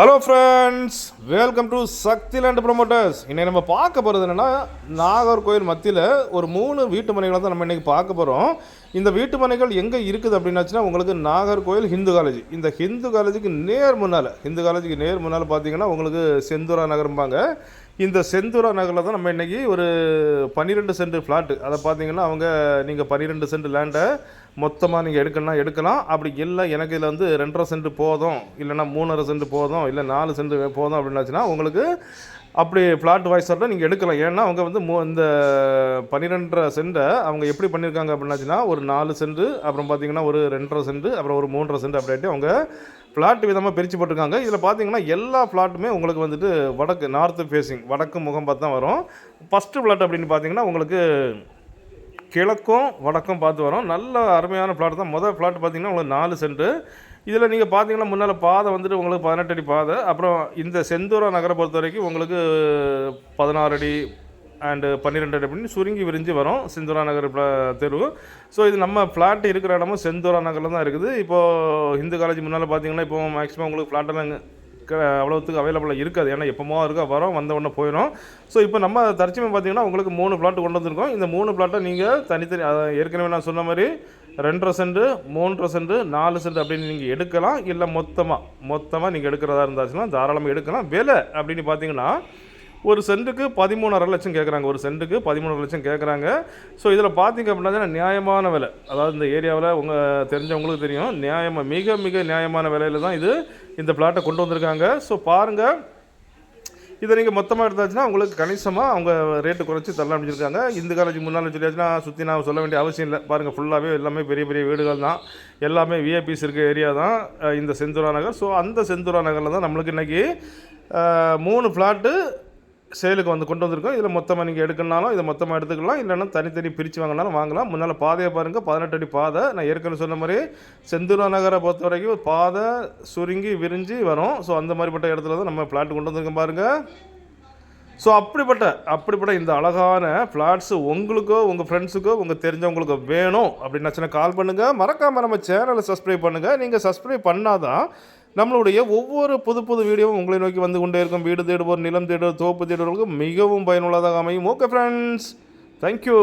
Hello friends welcome to Shakti land promoters இன்னைக்கு நம்ம பார்க்க போகிறது என்னென்னா நாகர்கோயில் மத்தியில் ஒரு மூணு வீட்டு மனைகளை தான் நம்ம இன்றைக்கி பார்க்க போகிறோம் இந்த வீட்டு மனைகள் எங்கே இருக்குது அப்படின்னாச்சுன்னா உங்களுக்கு நாகர்கோயில் ஹிந்து காலேஜ் இந்த ஹிந்து காலேஜுக்கு நேர் முன்னால் ஹிந்து காலேஜுக்கு நேர் முன்னால் பார்த்தீங்கன்னா உங்களுக்கு செந்தூரா நகரம்பாங்க. இந்த செந்தூரா நகரில் தான் நம்ம இன்றைக்கி ஒரு பன்னிரெண்டு சென்ட் ஃப்ளாட்டு அதை பார்த்தீங்கன்னா அவங்க நீங்கள் பன்னிரெண்டு சென்ட் லேண்டை மொத்தமாக நீங்கள் எடுக்கணும்னா எடுக்கலாம். அப்படி இல்லை எனக்கு இதில் வந்து ரெண்டரை சென்ட் போதும். இல்லைன்னா மூணரை சென்ட் போதும். இல்லை நாலு சென்ட் போதும் அப்படின்னு அப்படின்னாச்சுன்னா உங்களுக்கு அப்படி ஃப்ளாட் வாய்ஸரில் நீங்கள் எடுக்கலாம். ஏன்னா அவங்க வந்து மூ இந்த பன்னிரெண்டரை சென்ட்டை அவங்க எப்படி பண்ணியிருக்காங்க அப்படின்னாச்சுன்னா ஒரு நாலு சென்ட் அப்புறம் பார்த்தீங்கன்னா ஒரு ரெண்டரை சென்ட் அப்புறம் ஒரு மூன்றரை சென்ட் அப்படின்ட்டு அவங்க ஃப்ளாட் விதமாக பிரித்து போட்டிருக்காங்க. இதில் பார்த்தீங்கன்னா எல்லா ஃப்ளாட்டுமே உங்களுக்கு வந்துட்டு வடக்கு நார்த்து ஃபேஸிங் வடக்கு முகம் பார்த்து தான் வரும். ஃபஸ்ட்டு ஃப்ளாட் அப்படின்னு பார்த்தீங்கன்னா உங்களுக்கு கிழக்கும் வடக்கும் பார்த்து வரோம். நல்ல அருமையான பிளாட் தான். முதல் பிளாட் பார்த்தீங்கன்னா உங்களுக்கு நாலு சென்ட்டு இதில் நீங்கள் பார்த்தீங்கன்னா முன்னால் பாதை வந்துட்டு உங்களுக்கு பதினெட்டு அடி பாதை. அப்புறம் இந்த செந்தூரா நகரை பொறுத்த வரைக்கும் உங்களுக்கு பதினாறு அடி அண்டு பன்னிரெண்டு அடி அப்படின்னு சுருங்கி விரிஞ்சு வரும் செந்தூரா நகர் தெருவு. தெரு ஸோ இது நம்ம ஃப்ளாட் இருக்கிற இடமும் செந்தூரா நகரில் தான் இருக்குது. இப்போது ஹிந்து காலேஜ் முன்னால் பார்த்தீங்கன்னா இப்போ மேக்ஸிமம் உங்களுக்கு ஃப்ளாட்டெல்லாம் அவ்வளோத்துக்கு அவைலபிளாக இருக்காது. ஏன்னா எப்போமோ இருக்கா வரோம் வந்த உடனே போயிடும் ஸோ இப்போ நம்ம தற்சமயம் பார்த்தீங்கன்னா உங்களுக்கு மூணு பிளாட் கொண்டு வந்திருக்கோம். இந்த மூணு பிளாட்டை நீங்கள் தனித்தனி ஏற்கனவே நான் சொன்ன மாதிரி ரெண்டரை சென்ட் மூன்றரை சென்ட் நாலு சென்ட் அப்படின்னு நீங்கள் எடுக்கலாம். இல்லை மொத்தமாக மொத்தமாக நீங்கள் எடுக்கிறதா இருந்தாச்சுன்னா தாராளமாக எடுக்கலாம். விலை அப்படின்னு பார்த்தீங்கன்னா ஒரு சென்ட்டுக்கு பதிமூணரை லட்சம் கேட்குறாங்க ஒரு சென்ட்டுக்கு பதிமூணரை லட்சம் கேட்குறாங்க ஸோ இதில் பார்த்தீங்க அப்படின்னா நியாயமான விலை. அதாவது இந்த ஏரியாவில் உங்கள் தெரிஞ்சவங்களுக்கு தெரியும். நியாயமாக மிக மிக நியாயமான விலையில் தான் இது இந்த பிளாட்டை கொண்டு வந்திருக்காங்க. ஸோ பாருங்கள் இதை நீங்கள் மொத்தமாக எடுத்தாச்சுன்னா உங்களுக்கு கணிசமாக அவங்க ரேட்டு குறைச்சி தரலாம் அமைச்சிருக்காங்க இந்த காலேஜ் முன்னால் சொல்லியாச்சுன்னா சுற்றி நான் சொல்ல வேண்டிய அவசியம் இல்லை. பாருங்கள் ஃபுல்லாகவே எல்லாமே பெரிய பெரிய வீடுகள் தான். எல்லாமே விஐபிஸ் இருக்க ஏரியா தான் இந்த செந்துரா நகர். ஸோ அந்த செந்துரா நகரில் தான் நம்மளுக்கு இன்றைக்கி மூணு ஃப்ளாட்டு சேலுக்கு வந்து கொண்டு வந்திருக்கோம். இதில் மொத்தமாக நீங்கள் எடுக்கணுனாலும் இதை மொத்தமாக எடுத்துக்கலாம். இல்லைன்னா தனித்தனி பிரித்து வாங்கினாலும் வாங்கலாம். முன்னால் பாதையை பாருங்கள் பதினெட்டு அடி பாதை. நான் ஏற்கனவே சொன்ன மாதிரி செந்தூர நகரை பொறுத்த வரைக்கும் பாதை சுருங்கி விரிஞ்சு வரும். ஸோ அந்த மாதிரிப்பட்ட இடத்துல தான் நம்ம பிளாட் கொண்டு வந்திருக்கோம் பாருங்கள் ஸோ அப்படிப்பட்ட அப்படிப்பட்ட இந்த அழகான ஃப்ளாட்ஸு உங்களுக்கோ உங்கள் ஃப்ரெண்ட்ஸுக்கோ உங்கள் தெரிஞ்சவங்களுக்கோ வேணும் அப்படின்னாச்சுன்னா கால் பண்ணுங்கள் மறக்காமல் நம்ம சேனலை சப்ஸ்கிரைப் பண்ணுங்கள் நீங்கள் சப்ஸ்கிரைப் பண்ணாதான் நம்மளுடைய ஒவ்வொரு புது புது வீடியோவும் உங்களை நோக்கி வந்து கொண்டே இருக்கும். வீடு தேடுவோர் நிலம் தேடுவோர் தோப்பு தேடுவோருக்கு மிகவும் பயனுள்ளதாக அமையும். Okay friends thank you